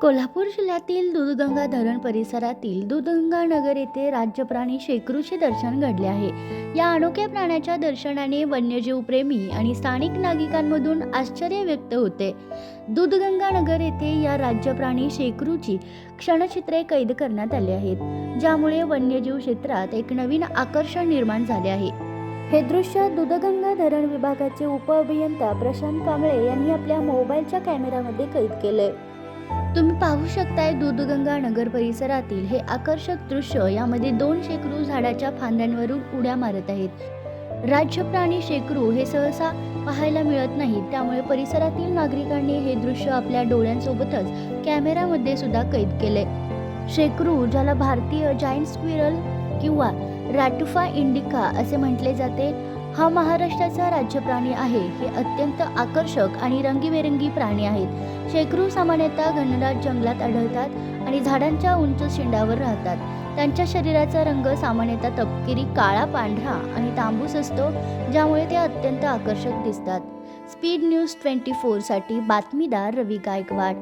कोल्हापूर जिल्ह्यातील दूधगंगा धरण परिसरातील दूधगंगा नगर येथे राज्य प्राणी शेकरूचे दर्शन घडले आहे. या अनोख्या प्राण्याच्या दर्शनाने वन्यजीव प्रेमी आणि स्थानिक नागरिकांमधून आश्चर्य व्यक्त होते. दूधगंगा नगर येथे या राज्य प्राणी शेकरूची क्षणचित्रे कैद करण्यात आली आहेत ज्यामुळे वन्यजीव क्षेत्रात एक नवीन आकर्षण निर्माण झाले आहे. हे दृश्य दूधगंगा धरण विभागाचे उपअभियंता प्रशांत कांबळे यांनी आपल्या मोबाईलच्या कॅमेऱ्यामध्ये कैद केले तुम्ही पाहू शकताय दूधगंगा नगर परिसरातील हे आकर्षक दृश्य यामध्ये दोन शेकरू झाडाच्या फांद्यांवरून उड्या मारत आहेत. राज्य प्राणी शेकरू हे सहसा पाहायला मिळत नाहीत त्यामुळे परिसरातील नागरिकांनी हे दृश्य आपल्या डोळ्यांसोबतच कॅमेऱ्यामध्ये सुद्धा कैद केले शेकरू ज्याला भारतीय जायंट स्क्विरल किंवा रॅटुफा इंडिका असे म्हटले जाते हा महाराष्ट्राचा राज्य प्राणी आहे. हे अत्यंत आकर्षक आणि रंगीबेरंगी प्राणी आहेत. शेकरू सामान्यतः घनदाट जंगलात आढळतात आणि झाडांच्या उंच शिंडावर राहतात. त्यांच्या शरीराचा रंग सामान्यतः तपकिरी काळा पांढरा आणि तांबूस असतो ज्यामुळे ते अत्यंत आकर्षक दिसतात. स्पीड न्यूज ट्वेंटी फोरसाठी बातमीदार रवी गायकवाड.